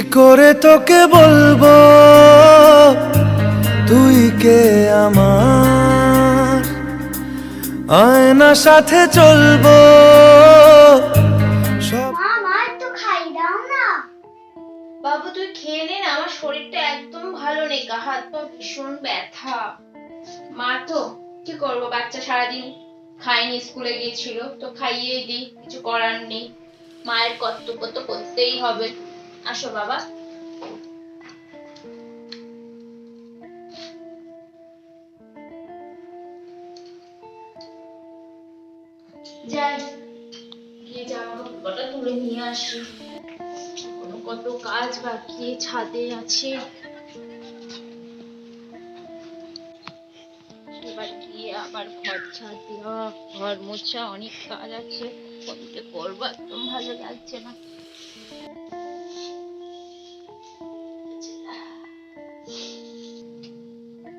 করে তোকে বলব? তুই কে আমার? আয়না সাথে চলবো। সব মা মা খাই দাও না। বাবু তুই খেয়ে নে না আমার শরীরটা একদম ভালো নেই গা হাত পা ভীষণ ব্যথা। মা তো কি করব বাচ্চা সারাদিন খায়নি স্কুলে গিয়েছিল তো খাইয়ে দিই কিছু করার নেই। মায়ের কর্তব্য তো করতেই হবে। আসো বাবা। যাই নিয়ে আসি। কত কাজ বাকি ছাদে আছে। এবার আবার ঘর ছাদ ঘর মোছা, অনেক কাজ আছে। কোনটা করব একদম ভালো লাগছে না।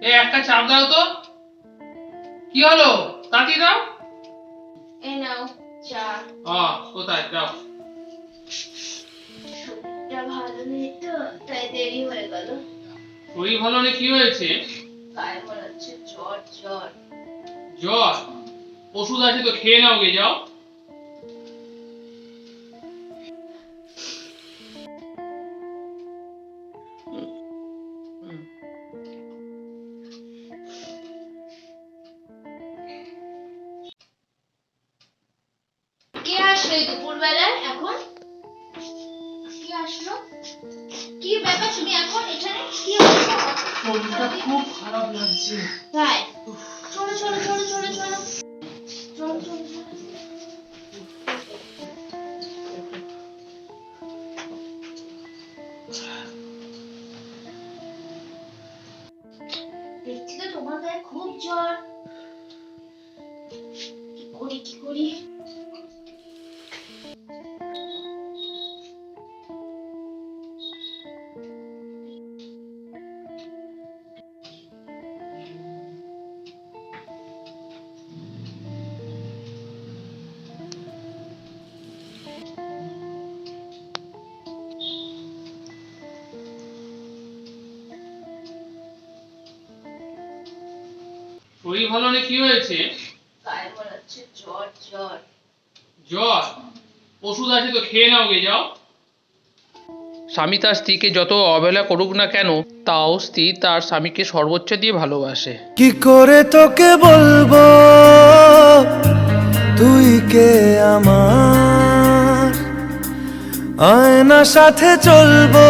এ একটা চাপ দাও তো। কি হলো? তাড়াতাড়ি দাও? এই নাও চা। আ কোথায়? যাও শরীরটা ভালো নেই তো তাই দেরি হয়ে গেল। শরীর ভালো নেই কি হয়েছে? গায়ে মনে হচ্ছে জ্বর জ্বর। জ্বর? ওষুধ আছে তো খেয়ে নাও গে যাও। সেই দুপুরবেলায় এখন কি আসলো? কি ব্যাপার তুমি এখন এখানে? কি শরীরটা খুব খারাপ লাগছে। তাই চলো চলো চলো চলো। চলো চলো চলো। দেখছি তো তোমার গায়ে খুব জ্বর। কি করি কি করি? শরীর ভালো নেই কি হয়েছে জ্বর জ্বর। জ্বর? ওষুধ আছে তো খেয়ে নাও গে যাও। স্বামী তার স্ত্রীকে যত অবহেলা করুক না কেন তাও স্ত্রী তার স্বামীকে সর্বোচ্চ দিয়ে ভালোবাসে। কি করে তোকে বলব? তুই কে আমার? আয়না সাথে চলবো?